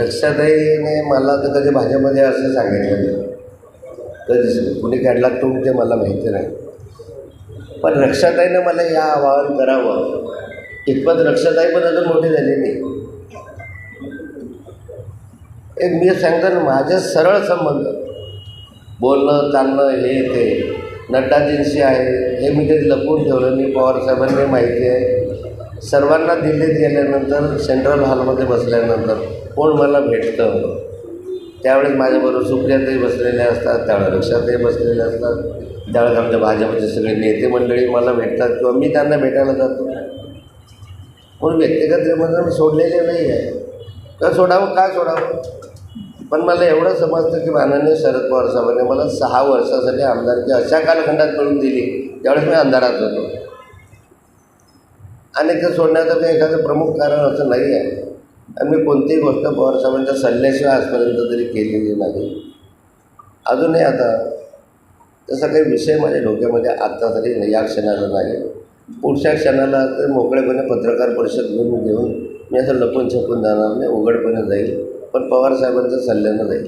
रक्षाताईने मला तर कधी भाज्यामध्ये असं सांगितलं कधीच कुणी काढला तो ते मला माहिती नाही. पण रक्षाताईनं मला या आवाहन करावं. इतपत रक्षाताई पण अजून मोठी झाली नाही. एक मी सांगतो ना माझे सरळ संबंध. बोलणं चालणं हे ते. नड्डाजींशी आहे. हे मी कधी लपवून ठेवलं मी पवारसाहेबांनी माहिती आहे. सर्वांना दिल्लीत गेल्यानंतर सेंट्रल हॉलमध्ये बसल्यानंतर कोण मला भेटतं? त्यावेळेस माझ्याबरोबर सुप्रियातही बसलेल्या असतात त्यावेळेस रक्षाताई बसलेल्या असतात त्यावेळेस आमच्या भाजपचे सगळे नेते मंडळी मला भेटतात किंवा मी त्यांना भेटायला जातो. म्हणून व्यक्तिगत संबंध सोडलेले नाही आहे. का सोडावं? का सोडावं? पण मला एवढं समजतं की माननीय शरद पवार साहेबांनी मला सहा वर्षासाठी आमदारकी अशा कालखंडात मिळून दिली त्यावेळेस मी अंधारात होतो. आणि ते सोडण्याचं काही एखादं प्रमुख कारण असं नाही आहे आणि मी कोणतीही गोष्ट पवारसाहेबांच्या सल्ल्याशिवाय आजपर्यंत तरी केलेली नाही. अजूनही आता तसा काही विषय माझ्या डोक्यामध्ये आत्ता तरी नाही या क्षणाला नाही. पुढच्या क्षणाला तर मोकळेपणे पत्रकार परिषद घेऊन घेऊन मी असं लपून छपून जाणार नाही उघडपणे जाईल. पण पवारसाहेबांच्या सल्ल्यानं जाईल.